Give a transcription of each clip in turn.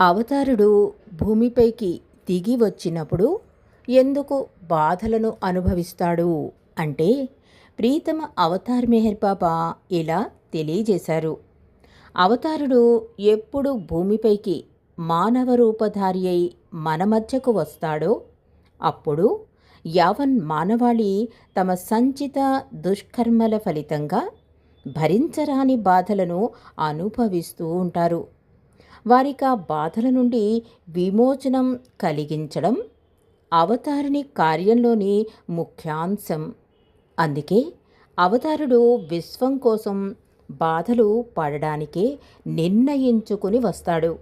అవతారుడు భూమిపైకి దిగి వచ్చినప్పుడు ఎందుకు బాధలను అనుభవిస్తాడు? అంటే ప్రీతమ అవతార్ మెహర్ బాబా ఇలా తెలియజేశారు. అవతారుడు ఎప్పుడు భూమిపైకి మానవ రూపధారి అయి మన మధ్యకు వస్తాడో అప్పుడు యావన్ మానవాళి తమ సంచిత దుష్కర్మల ఫలితంగా భరించరాని బాధలను అనుభవిస్తూ ఉంటారు. వారికి ఆ బాధల నుండి విమోచనం కలిగించడం అవతారుని కార్యంలోని ముఖ్యాంశం. అందుకే అవతారుడు విశ్వం కోసం బాధలు పడడానికే నిర్ణయించుకుని వస్తాడు.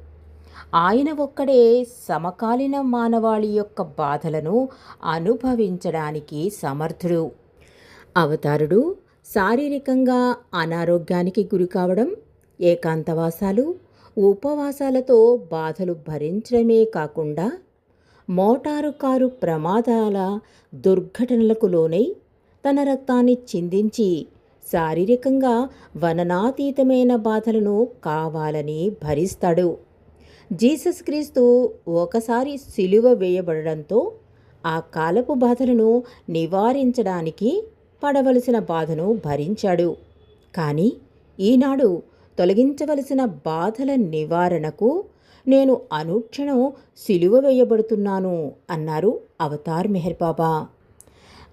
ఆయన ఒక్కడే సమకాలీన మానవాళి యొక్క బాధలను అనుభవించడానికి సమర్థుడు. అవతారుడు శారీరకంగా అనారోగ్యానికి గురి కావడం ఏకాంతవాసాలు ఉపవాసాలతో బాధలు భరించడమే కాకుండా మోటారు కారు ప్రమాదాల దుర్ఘటనలకు లోనై తన రక్తాన్ని చిందించి శారీరకంగా వననాతీతమైన బాధలను కావాలని భరిస్తాడు. జీసస్ క్రీస్తు ఒకసారి సిలువ వేయబడడంతో ఆ కాలపు బాధలను నివారించడానికి పడవలసిన బాధను భరించాడు. కానీ ఈనాడు తొలగించవలసిన బాధల నివారణకు నేను అనుక్షణం సిలువ వేయబడుతున్నాను అన్నారు అవతార్ మెహర్ బాబా.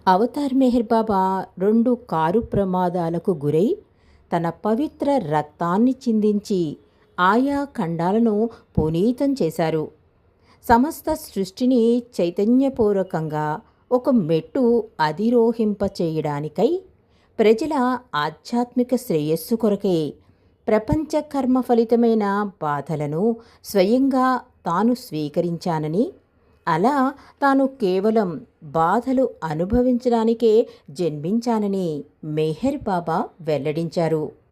అవతార్ మెహర్ బాబా రెండు కారు ప్రమాదాలకు గురై తన పవిత్ర రక్తాన్ని చిందించి ఆయా ఖండాలను పునీతం చేశారు. సమస్త సృష్టిని చైతన్యపూర్వకంగా ఒక మెట్టు అధిరోహింప చేయడానికై ప్రజల ఆధ్యాత్మిక శ్రేయస్సు కొరకే ప్రపంచ కర్మ ఫలితమైన బాధలను స్వయంగా తాను స్వీకరించానని అలా తాను కేవలం బాధలు అనుభవించడానికే జన్మించానని మెహర్ బాబా వెల్లడించారు.